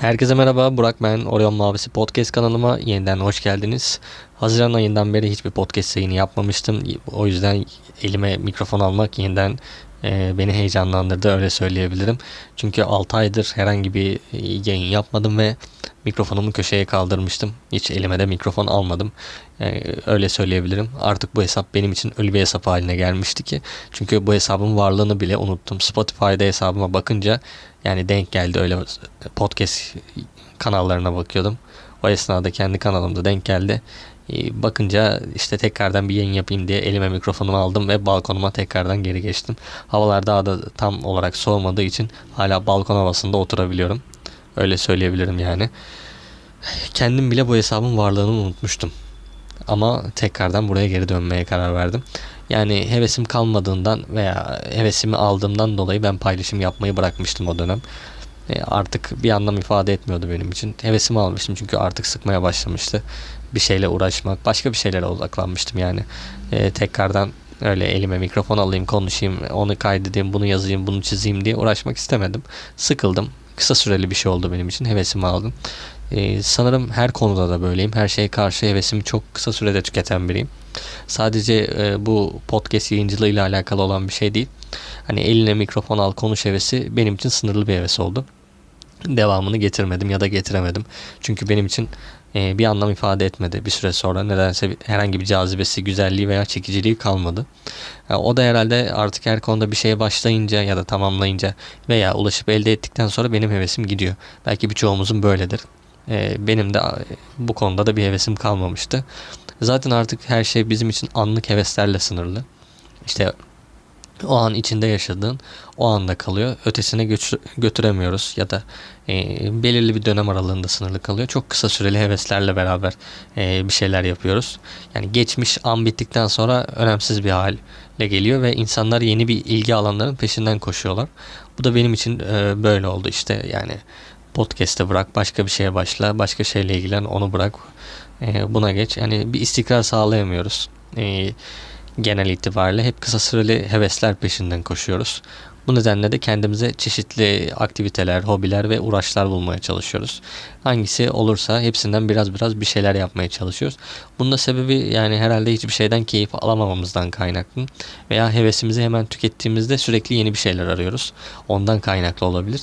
Herkese merhaba, Burak ben. Orion Mavisi Podcast kanalıma yeniden hoş geldiniz. Haziran ayından beri hiçbir podcast yayını yapmamıştım. O yüzden elime mikrofon almak yeniden e, beni heyecanlandırdı öyle söyleyebilirim. Çünkü 6 aydır herhangi bir e, yayın yapmadım ve mikrofonumu köşeye kaldırmıştım. Hiç elime de mikrofon almadım. E, öyle söyleyebilirim. Artık bu hesap benim için ölü bir hesap haline gelmişti ki. Çünkü bu hesabın varlığını bile unuttum. Spotify'da hesabıma bakınca yani denk geldi öyle podcast kanallarına bakıyordum. O esnada kendi kanalımda denk geldi. E, bakınca işte tekrardan bir yayın yapayım diye elime mikrofonumu aldım ve balkonuma tekrardan geri geçtim. Havalar daha da tam olarak soğumadığı için hala balkon havasında oturabiliyorum. Öyle söyleyebilirim yani. Kendim bile bu hesabın varlığını unutmuştum. Ama tekrardan buraya geri dönmeye karar verdim. Yani hevesim kalmadığından veya hevesimi aldığımdan dolayı ben paylaşım yapmayı bırakmıştım o dönem. E, artık bir anlam ifade etmiyordu benim için. Hevesimi almıştım çünkü artık sıkmaya başlamıştı. Bir şeyle uğraşmak, başka bir şeylere odaklanmıştım yani. E, tekrardan öyle elime mikrofon alayım, konuşayım, onu kaydedeyim, bunu yazayım, bunu çizeyim diye uğraşmak istemedim. Sıkıldım. Kısa süreli bir şey oldu benim için. Hevesimi aldım. Ee, sanırım her konuda da böyleyim. Her şeye karşı hevesimi çok kısa sürede tüketen biriyim. Sadece e, bu podcast yayıncılığıyla alakalı olan bir şey değil. Hani eline mikrofon al konuş hevesi benim için sınırlı bir heves oldu. Devamını getirmedim ya da getiremedim. Çünkü benim için e, bir anlam ifade etmedi bir süre sonra. Nedense herhangi bir cazibesi, güzelliği veya çekiciliği kalmadı. E, o da herhalde artık her konuda bir şeye başlayınca ya da tamamlayınca veya ulaşıp elde ettikten sonra benim hevesim gidiyor. Belki birçoğumuzun böyledir. E, benim de e, bu konuda da bir hevesim kalmamıştı. Zaten artık her şey bizim için anlık heveslerle sınırlı. İşte o an içinde yaşadığın o anda kalıyor. Ötesine götür götüremiyoruz ya da e, belirli bir dönem aralığında sınırlı kalıyor. Çok kısa süreli heveslerle beraber e, bir şeyler yapıyoruz. Yani geçmiş an bittikten sonra önemsiz bir hale geliyor ve insanlar yeni bir ilgi alanlarının peşinden koşuyorlar. Bu da benim için e, böyle oldu işte yani podcast'te bırak başka bir şeye başla başka şeyle ilgilen onu bırak e, buna geç yani bir istikrar sağlayamıyoruz. E, genel itibariyle hep kısa süreli hevesler peşinden koşuyoruz. Bu nedenle de kendimize çeşitli aktiviteler, hobiler ve uğraşlar bulmaya çalışıyoruz. Hangisi olursa hepsinden biraz biraz bir şeyler yapmaya çalışıyoruz. Bunun da sebebi yani herhalde hiçbir şeyden keyif alamamamızdan kaynaklı veya hevesimizi hemen tükettiğimizde sürekli yeni bir şeyler arıyoruz. Ondan kaynaklı olabilir.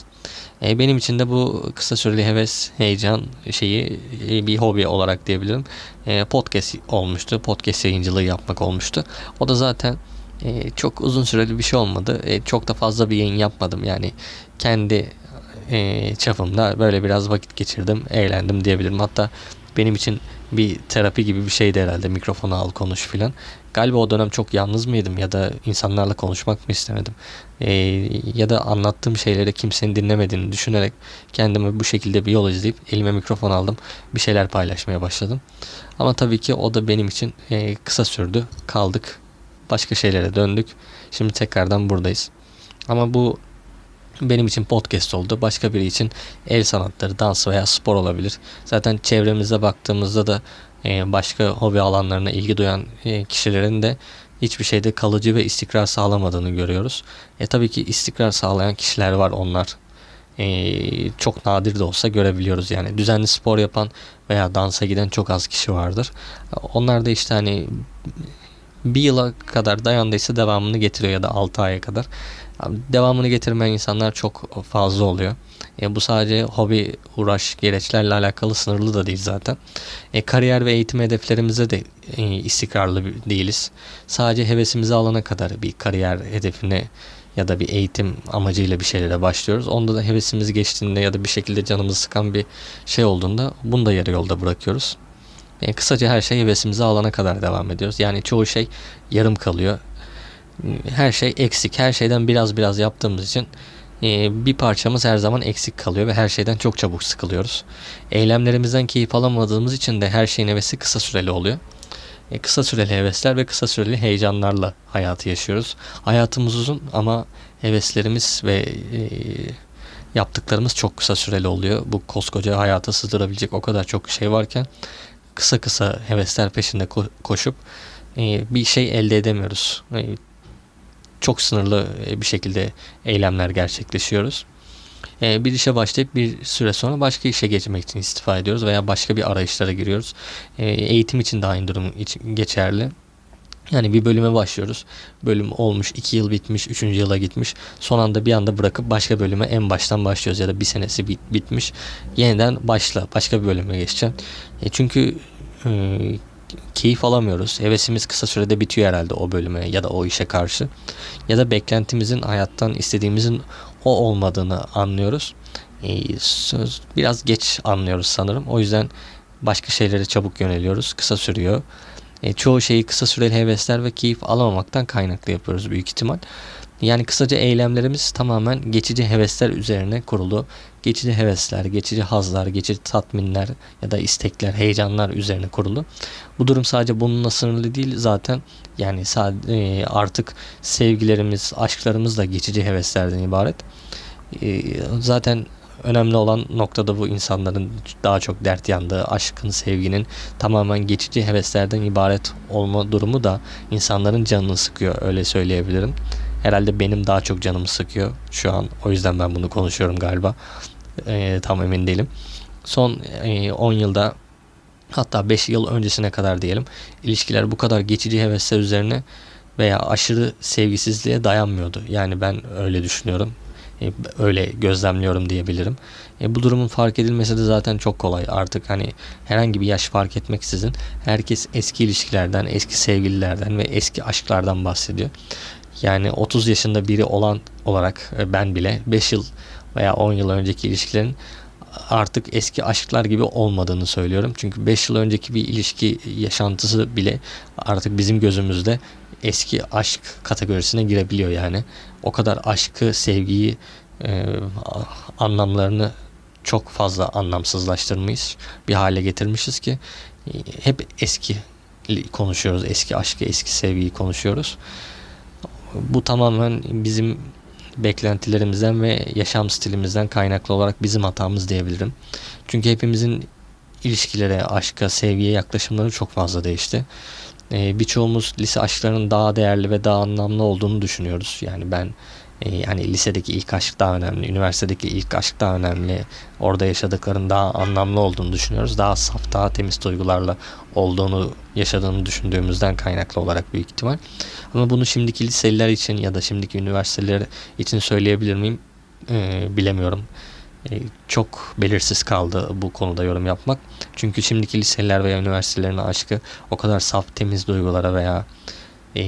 E, benim için de bu kısa süreli heves, heyecan şeyi e, bir hobi olarak diyebilirim. E, podcast olmuştu. Podcast yayıncılığı yapmak olmuştu. O da zaten e, çok uzun süreli bir şey olmadı. E, çok da fazla bir yayın yapmadım. Yani kendi e, çapımda böyle biraz vakit geçirdim, eğlendim diyebilirim. Hatta benim için bir terapi gibi bir şeydi herhalde. Mikrofonu al konuş filan. Galiba o dönem çok yalnız mıydım ya da insanlarla konuşmak mı istemedim. Ee, ya da anlattığım şeyleri kimsenin dinlemediğini düşünerek kendime bu şekilde bir yol izleyip elime mikrofon aldım. Bir şeyler paylaşmaya başladım. Ama tabii ki o da benim için e, kısa sürdü. Kaldık. Başka şeylere döndük. Şimdi tekrardan buradayız. Ama bu benim için podcast oldu. Başka biri için el sanatları, dans veya spor olabilir. Zaten çevremize baktığımızda da e, başka hobi alanlarına ilgi duyan e, kişilerin de hiçbir şeyde kalıcı ve istikrar sağlamadığını görüyoruz. E tabii ki istikrar sağlayan kişiler var onlar. E, çok nadir de olsa görebiliyoruz yani. Düzenli spor yapan veya dansa giden çok az kişi vardır. Onlar da işte hani bir yıla kadar dayandıysa devamını getiriyor ya da 6 aya kadar. Devamını getirmeyen insanlar çok fazla oluyor. E, bu sadece hobi, uğraş, gereçlerle alakalı sınırlı da değil zaten. E, kariyer ve eğitim hedeflerimize de e, istikrarlı değiliz. Sadece hevesimizi alana kadar bir kariyer hedefine ya da bir eğitim amacıyla bir şeylere başlıyoruz. Onda da hevesimiz geçtiğinde ya da bir şekilde canımızı sıkan bir şey olduğunda bunu da yarı yolda bırakıyoruz. E, kısaca her şey hevesimizi alana kadar devam ediyoruz. Yani çoğu şey yarım kalıyor. Her şey eksik. Her şeyden biraz biraz yaptığımız için e, bir parçamız her zaman eksik kalıyor ve her şeyden çok çabuk sıkılıyoruz. Eylemlerimizden keyif alamadığımız için de her şeyin hevesi kısa süreli oluyor. E, kısa süreli hevesler ve kısa süreli heyecanlarla hayatı yaşıyoruz. Hayatımız uzun ama heveslerimiz ve e, yaptıklarımız çok kısa süreli oluyor. Bu koskoca hayata sığdırabilecek o kadar çok şey varken kısa kısa hevesler peşinde ko- koşup e, bir şey elde edemiyoruz. Çok sınırlı e, bir şekilde eylemler gerçekleşiyoruz. E, bir işe başlayıp bir süre sonra başka işe geçmek için istifa ediyoruz veya başka bir arayışlara giriyoruz. E, eğitim için de aynı durum geçerli. Yani bir bölüme başlıyoruz. Bölüm olmuş, iki yıl bitmiş, üçüncü yıla gitmiş. Son anda bir anda bırakıp başka bölüme en baştan başlıyoruz ya da bir senesi bit, bitmiş. Yeniden başla, başka bir bölüme geçeceğim. Çünkü e, keyif alamıyoruz. Hevesimiz kısa sürede bitiyor herhalde o bölüme ya da o işe karşı. Ya da beklentimizin hayattan istediğimizin o olmadığını anlıyoruz. E, söz biraz geç anlıyoruz sanırım. O yüzden başka şeylere çabuk yöneliyoruz. Kısa sürüyor. E, çoğu şeyi kısa süreli hevesler ve keyif alamamaktan kaynaklı yapıyoruz büyük ihtimal. Yani kısaca eylemlerimiz tamamen geçici hevesler üzerine kurulu. Geçici hevesler, geçici hazlar, geçici tatminler ya da istekler, heyecanlar üzerine kurulu. Bu durum sadece bununla sınırlı değil zaten. Yani e, artık sevgilerimiz, aşklarımız da geçici heveslerden ibaret. E, zaten önemli olan noktada bu insanların daha çok dert yandığı aşkın, sevginin tamamen geçici heveslerden ibaret olma durumu da insanların canını sıkıyor öyle söyleyebilirim. Herhalde benim daha çok canımı sıkıyor şu an. O yüzden ben bunu konuşuyorum galiba. Ee, tam emin değilim. Son e, 10 yılda hatta 5 yıl öncesine kadar diyelim ilişkiler bu kadar geçici hevesler üzerine veya aşırı sevgisizliğe dayanmıyordu. Yani ben öyle düşünüyorum. E, öyle gözlemliyorum diyebilirim. E, bu durumun fark edilmesi de zaten çok kolay. Artık hani herhangi bir yaş fark etmeksizin herkes eski ilişkilerden, eski sevgililerden ve eski aşklardan bahsediyor. Yani 30 yaşında biri olan olarak e, ben bile 5 yıl veya 10 yıl önceki ilişkilerin artık eski aşklar gibi olmadığını söylüyorum. Çünkü 5 yıl önceki bir ilişki yaşantısı bile artık bizim gözümüzde eski aşk kategorisine girebiliyor yani. O kadar aşkı, sevgiyi, e, anlamlarını çok fazla anlamsızlaştırmış bir hale getirmişiz ki hep eski konuşuyoruz. Eski aşkı, eski sevgiyi konuşuyoruz. Bu tamamen bizim beklentilerimizden ve yaşam stilimizden kaynaklı olarak bizim hatamız diyebilirim. Çünkü hepimizin ilişkilere, aşka, sevgiye yaklaşımları çok fazla değişti. Ee, birçoğumuz lise aşklarının daha değerli ve daha anlamlı olduğunu düşünüyoruz. Yani ben yani lisedeki ilk aşk daha önemli, üniversitedeki ilk aşk daha önemli, orada yaşadıkların daha anlamlı olduğunu düşünüyoruz. Daha saf, daha temiz duygularla olduğunu, yaşadığını düşündüğümüzden kaynaklı olarak büyük ihtimal. Ama bunu şimdiki liseliler için ya da şimdiki üniversiteler için söyleyebilir miyim? Ee, bilemiyorum. Ee, çok belirsiz kaldı bu konuda yorum yapmak. Çünkü şimdiki liseler veya üniversitelerin aşkı o kadar saf, temiz duygulara veya e,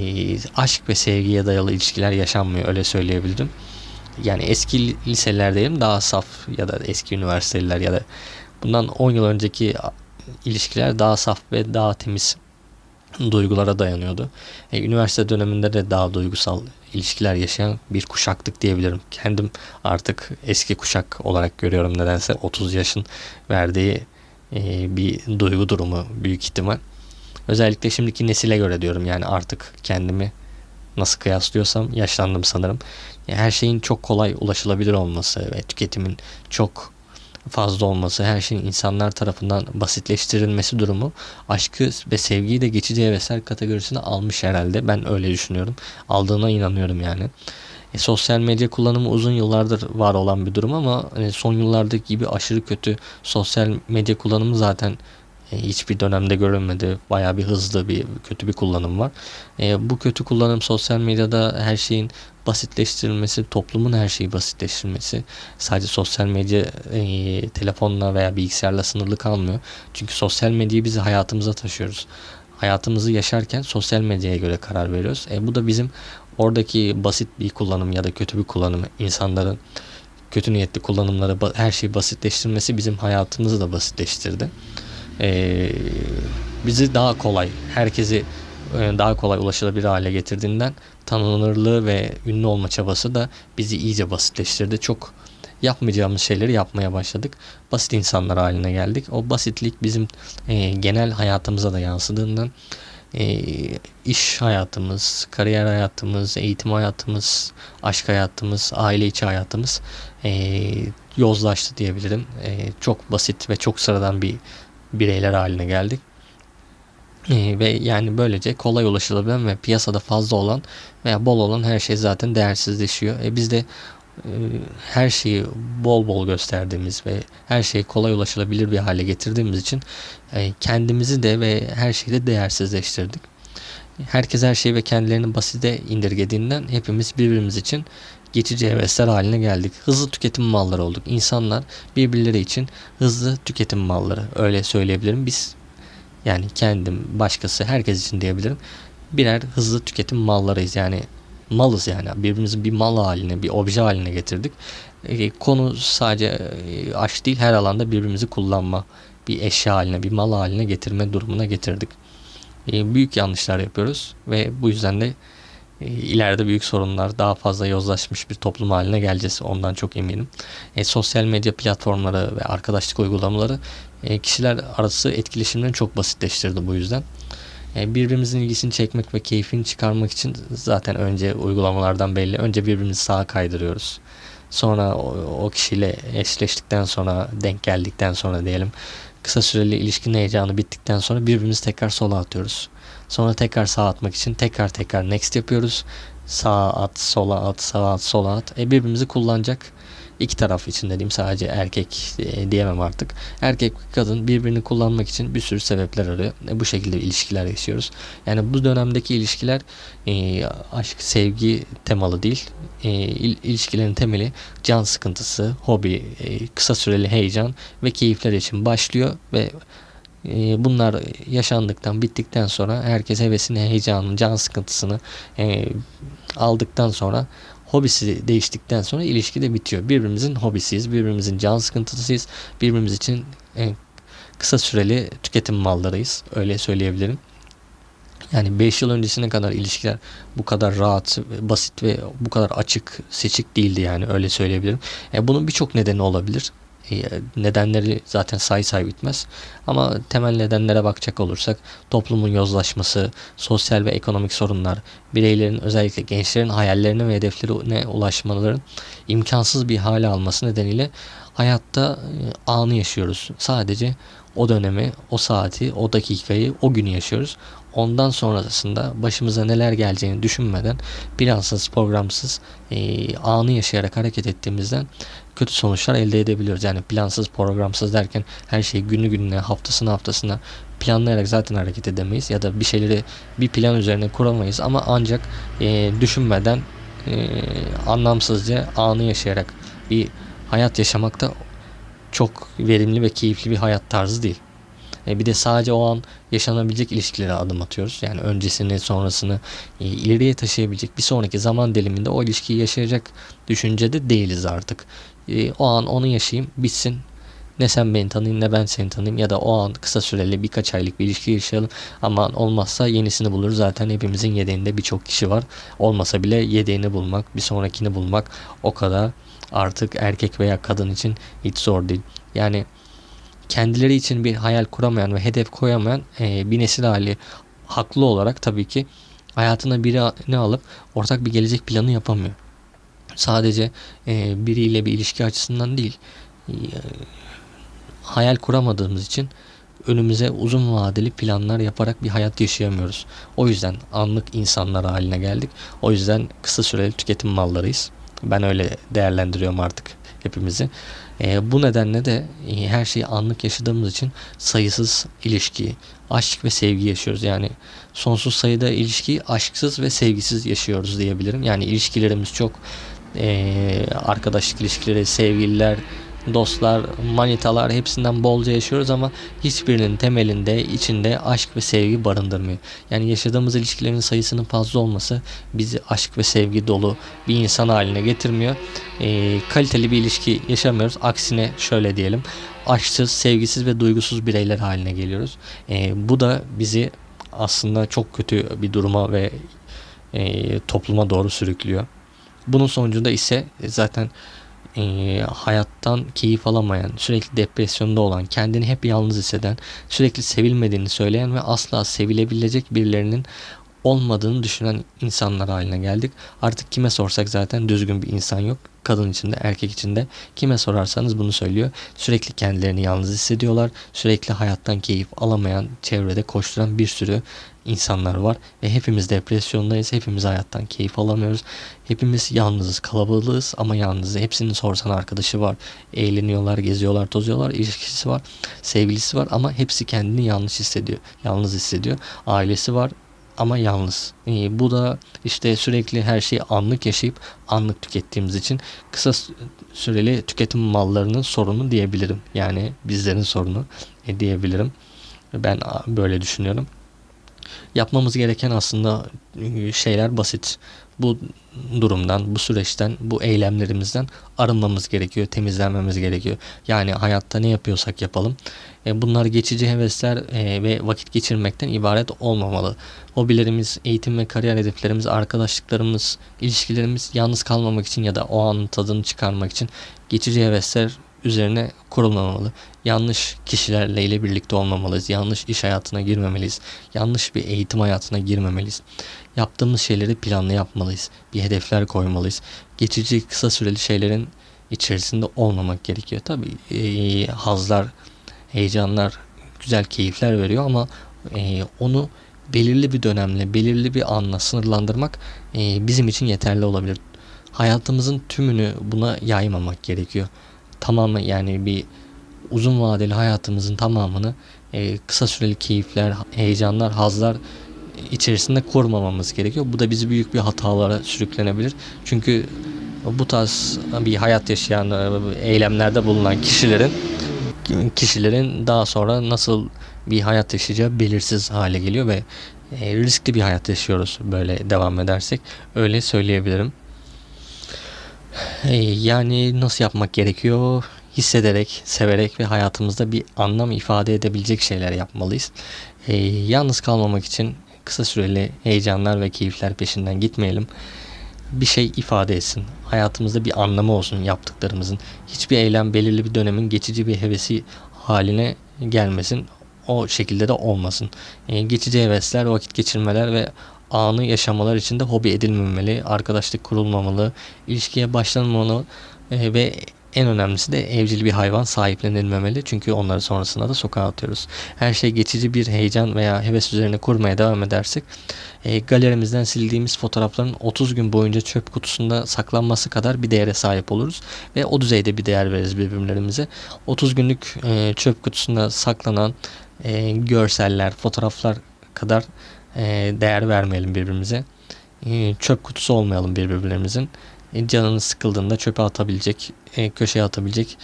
aşk ve sevgiye dayalı ilişkiler yaşanmıyor öyle söyleyebilirim. Yani eski liseler diyelim daha saf ya da eski üniversiteler ya da bundan 10 yıl önceki ilişkiler daha saf ve daha temiz duygulara dayanıyordu. E, üniversite döneminde de daha duygusal ilişkiler yaşayan bir kuşaktık diyebilirim. Kendim artık eski kuşak olarak görüyorum nedense 30 yaşın verdiği e, bir duygu durumu büyük ihtimal. Özellikle şimdiki nesile göre diyorum yani artık kendimi nasıl kıyaslıyorsam yaşlandım sanırım. Her şeyin çok kolay ulaşılabilir olması ve tüketimin çok fazla olması, her şeyin insanlar tarafından basitleştirilmesi durumu aşkı ve sevgiyi de geçici hevesler kategorisine almış herhalde. Ben öyle düşünüyorum. Aldığına inanıyorum yani. E, sosyal medya kullanımı uzun yıllardır var olan bir durum ama e, son yıllardaki gibi aşırı kötü sosyal medya kullanımı zaten hiçbir dönemde görülmedi. Bayağı bir hızlı bir kötü bir kullanım var. E, bu kötü kullanım sosyal medyada her şeyin basitleştirilmesi, toplumun her şeyi basitleştirilmesi sadece sosyal medya e, telefonla veya bilgisayarla sınırlı kalmıyor. Çünkü sosyal medyayı biz hayatımıza taşıyoruz. Hayatımızı yaşarken sosyal medyaya göre karar veriyoruz. E, bu da bizim oradaki basit bir kullanım ya da kötü bir kullanım insanların kötü niyetli kullanımları her şeyi basitleştirmesi bizim hayatımızı da basitleştirdi e, bizi daha kolay, herkesi e, daha kolay ulaşılabilir hale getirdiğinden tanınırlığı ve ünlü olma çabası da bizi iyice basitleştirdi. Çok yapmayacağımız şeyleri yapmaya başladık. Basit insanlar haline geldik. O basitlik bizim e, genel hayatımıza da yansıdığından e, iş hayatımız, kariyer hayatımız, eğitim hayatımız, aşk hayatımız, aile içi hayatımız e, yozlaştı diyebilirim. E, çok basit ve çok sıradan bir bireyler haline geldik. Ee, ve yani böylece kolay ulaşılabilen ve piyasada fazla olan veya bol olan her şey zaten değersizleşiyor. E biz de e, her şeyi bol bol gösterdiğimiz ve her şeyi kolay ulaşılabilir bir hale getirdiğimiz için e, kendimizi de ve her şeyi de değersizleştirdik. Herkes her şeyi ve kendilerini basite indirgediğinden hepimiz birbirimiz için geçici hevesler haline geldik. Hızlı tüketim malları olduk. İnsanlar birbirleri için hızlı tüketim malları. Öyle söyleyebilirim. Biz yani kendim, başkası, herkes için diyebilirim. Birer hızlı tüketim mallarıyız. Yani malız yani. Birbirimizi bir mal haline, bir obje haline getirdik. E, konu sadece e, aşk değil, her alanda birbirimizi kullanma, bir eşya haline, bir mal haline getirme durumuna getirdik. E, büyük yanlışlar yapıyoruz ve bu yüzden de ileride büyük sorunlar, daha fazla yozlaşmış bir toplum haline geleceğiz. Ondan çok eminim. E, sosyal medya platformları ve arkadaşlık uygulamaları e, kişiler arası etkileşimlerini çok basitleştirdi bu yüzden. E, birbirimizin ilgisini çekmek ve keyfini çıkarmak için zaten önce uygulamalardan belli. Önce birbirimizi sağa kaydırıyoruz. Sonra o, o kişiyle eşleştikten sonra, denk geldikten sonra diyelim kısa süreli ilişkinin heyecanı bittikten sonra birbirimizi tekrar sola atıyoruz. Sonra tekrar sağa atmak için tekrar tekrar next yapıyoruz. Sağa at, sola at, sağa at, sola at. E birbirimizi kullanacak iki taraf için dediğim sadece erkek e, diyemem artık. Erkek kadın birbirini kullanmak için bir sürü sebepler arıyor. E, bu şekilde ilişkiler yaşıyoruz. Yani bu dönemdeki ilişkiler e, aşk, sevgi temalı değil. E, il, ilişkilerin temeli can sıkıntısı, hobi, e, kısa süreli heyecan ve keyifler için başlıyor ve e, bunlar yaşandıktan bittikten sonra herkes hevesini, heyecanını, can sıkıntısını e, aldıktan sonra hobisi değiştikten sonra ilişki de bitiyor. Birbirimizin hobisiyiz, birbirimizin can sıkıntısıyız, birbirimiz için kısa süreli tüketim mallarıyız. Öyle söyleyebilirim. Yani 5 yıl öncesine kadar ilişkiler bu kadar rahat, basit ve bu kadar açık, seçik değildi yani öyle söyleyebilirim. E bunun birçok nedeni olabilir. E, nedenleri zaten say say bitmez. Ama temel nedenlere bakacak olursak toplumun yozlaşması, sosyal ve ekonomik sorunlar, bireylerin özellikle gençlerin hayallerine ve hedeflerine ulaşmaların imkansız bir hale alması nedeniyle hayatta e, anı yaşıyoruz. Sadece o dönemi, o saati, o dakikayı, o günü yaşıyoruz. Ondan sonrasında başımıza neler geleceğini düşünmeden plansız, programsız e, anı yaşayarak hareket ettiğimizden kötü sonuçlar elde edebiliyoruz. Yani plansız, programsız derken her şeyi günü gününe, haftasına haftasına planlayarak zaten hareket edemeyiz. Ya da bir şeyleri bir plan üzerine kuramayız ama ancak e, düşünmeden e, anlamsızca anı yaşayarak bir hayat yaşamak da çok verimli ve keyifli bir hayat tarzı değil. E bir de sadece o an yaşanabilecek ilişkilere adım atıyoruz. Yani öncesini, sonrasını e, ileriye taşıyabilecek bir sonraki zaman diliminde o ilişkiyi yaşayacak düşüncede değiliz artık. E, o an onu yaşayayım, bitsin. Ne sen beni tanıyayım ne ben seni tanıyayım. Ya da o an kısa süreli birkaç aylık bir ilişki yaşayalım. Ama olmazsa yenisini bulur zaten hepimizin yedeğinde birçok kişi var. Olmasa bile yedeğini bulmak bir sonrakini bulmak o kadar artık erkek veya kadın için hiç zor değil. Yani kendileri için bir hayal kuramayan ve hedef koyamayan e, bir nesil hali haklı olarak tabii ki hayatına birini alıp ortak bir gelecek planı yapamıyor. Sadece e, biriyle bir ilişki açısından değil, e, hayal kuramadığımız için önümüze uzun vadeli planlar yaparak bir hayat yaşayamıyoruz. O yüzden anlık insanlar haline geldik. O yüzden kısa süreli tüketim mallarıyız. Ben öyle değerlendiriyorum artık hepimizi. E, bu nedenle de e, her şeyi anlık yaşadığımız için sayısız ilişki, aşk ve sevgi yaşıyoruz. Yani sonsuz sayıda ilişki aşksız ve sevgisiz yaşıyoruz diyebilirim. Yani ilişkilerimiz çok e, arkadaşlık ilişkileri, sevgililer, dostlar, manitalar hepsinden bolca yaşıyoruz ama hiçbirinin temelinde içinde aşk ve sevgi barındırmıyor. Yani yaşadığımız ilişkilerin sayısının fazla olması bizi aşk ve sevgi dolu bir insan haline getirmiyor. E, kaliteli bir ilişki yaşamıyoruz. Aksine şöyle diyelim aşksız, sevgisiz ve duygusuz bireyler haline geliyoruz. E, bu da bizi aslında çok kötü bir duruma ve e, topluma doğru sürüklüyor. Bunun sonucunda ise zaten e, hayattan keyif alamayan, sürekli depresyonda olan, kendini hep yalnız hisseden, sürekli sevilmediğini söyleyen ve asla sevilebilecek birilerinin olmadığını düşünen insanlar haline geldik. Artık kime sorsak zaten düzgün bir insan yok. Kadın içinde, erkek içinde kime sorarsanız bunu söylüyor. Sürekli kendilerini yalnız hissediyorlar. Sürekli hayattan keyif alamayan, çevrede koşturan bir sürü insanlar var ve hepimiz depresyondayız. Hepimiz hayattan keyif alamıyoruz. Hepimiz yalnızız, kalabalığız ama yalnız. Hepsinin sorsan arkadaşı var. Eğleniyorlar, geziyorlar, tozuyorlar. ilişkisi var, sevgilisi var ama hepsi kendini yanlış hissediyor. Yalnız hissediyor. Ailesi var ama yalnız. E, bu da işte sürekli her şeyi anlık yaşayıp anlık tükettiğimiz için kısa süreli tüketim mallarının sorunu diyebilirim. Yani bizlerin sorunu e, diyebilirim. Ben böyle düşünüyorum. Yapmamız gereken aslında e, şeyler basit. Bu durumdan, bu süreçten, bu eylemlerimizden arınmamız gerekiyor, temizlenmemiz gerekiyor. Yani hayatta ne yapıyorsak yapalım. E, bunlar geçici hevesler e, ve vakit geçirmekten ibaret olmamalı. Hobilerimiz, eğitim ve kariyer hedeflerimiz, arkadaşlıklarımız, ilişkilerimiz yalnız kalmamak için ya da o anın tadını çıkarmak için geçici hevesler üzerine kurulmamalı. Yanlış kişilerle ile birlikte olmamalıyız. Yanlış iş hayatına girmemeliyiz. Yanlış bir eğitim hayatına girmemeliyiz. Yaptığımız şeyleri planlı yapmalıyız. Bir hedefler koymalıyız. Geçici kısa süreli şeylerin içerisinde olmamak gerekiyor. Tabii e, hazlar, heyecanlar, güzel keyifler veriyor ama e, onu belirli bir dönemle, belirli bir anla sınırlandırmak e, bizim için yeterli olabilir. Hayatımızın tümünü buna yaymamak gerekiyor tamamı yani bir uzun vadeli hayatımızın tamamını e, kısa süreli keyifler, heyecanlar, hazlar içerisinde kurmamamız gerekiyor. Bu da bizi büyük bir hatalara sürüklenebilir. Çünkü bu tarz bir hayat yaşayan, e, eylemlerde bulunan kişilerin kişilerin daha sonra nasıl bir hayat yaşayacağı belirsiz hale geliyor ve e, riskli bir hayat yaşıyoruz böyle devam edersek. Öyle söyleyebilirim. Yani nasıl yapmak gerekiyor? Hissederek, severek ve hayatımızda bir anlam ifade edebilecek şeyler yapmalıyız. E, yalnız kalmamak için kısa süreli heyecanlar ve keyifler peşinden gitmeyelim. Bir şey ifade etsin. Hayatımızda bir anlamı olsun yaptıklarımızın. Hiçbir eylem belirli bir dönemin geçici bir hevesi haline gelmesin. O şekilde de olmasın. E, geçici hevesler, vakit geçirmeler ve anı yaşamalar için de hobi edilmemeli, arkadaşlık kurulmamalı, ilişkiye başlanmamalı e, ve en önemlisi de evcil bir hayvan sahiplenilmemeli. Çünkü onları sonrasında da sokağa atıyoruz. Her şey geçici bir heyecan veya heves üzerine kurmaya devam edersek e, galerimizden sildiğimiz fotoğrafların 30 gün boyunca çöp kutusunda saklanması kadar bir değere sahip oluruz. Ve o düzeyde bir değer veririz birbirlerimize. 30 günlük e, çöp kutusunda saklanan e, görseller, fotoğraflar kadar e, değer vermeyelim birbirimize. E, çöp kutusu olmayalım birbirlerimizin. E, canınız sıkıldığında çöpe atabilecek, köşeye atabilecek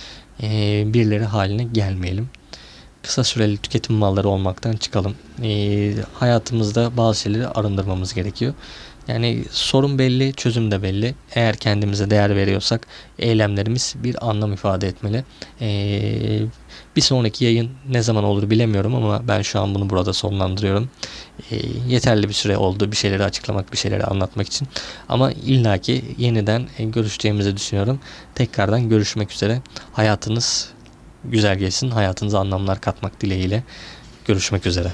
birileri haline gelmeyelim. Kısa süreli tüketim malları olmaktan çıkalım. hayatımızda bazı şeyleri arındırmamız gerekiyor. Yani sorun belli, çözüm de belli. Eğer kendimize değer veriyorsak eylemlerimiz bir anlam ifade etmeli. Ee, bir sonraki yayın ne zaman olur bilemiyorum ama ben şu an bunu burada sonlandırıyorum. E, yeterli bir süre oldu bir şeyleri açıklamak, bir şeyleri anlatmak için. Ama illaki yeniden e, görüşeceğimizi düşünüyorum. Tekrardan görüşmek üzere. Hayatınız güzel geçsin. Hayatınıza anlamlar katmak dileğiyle. Görüşmek üzere.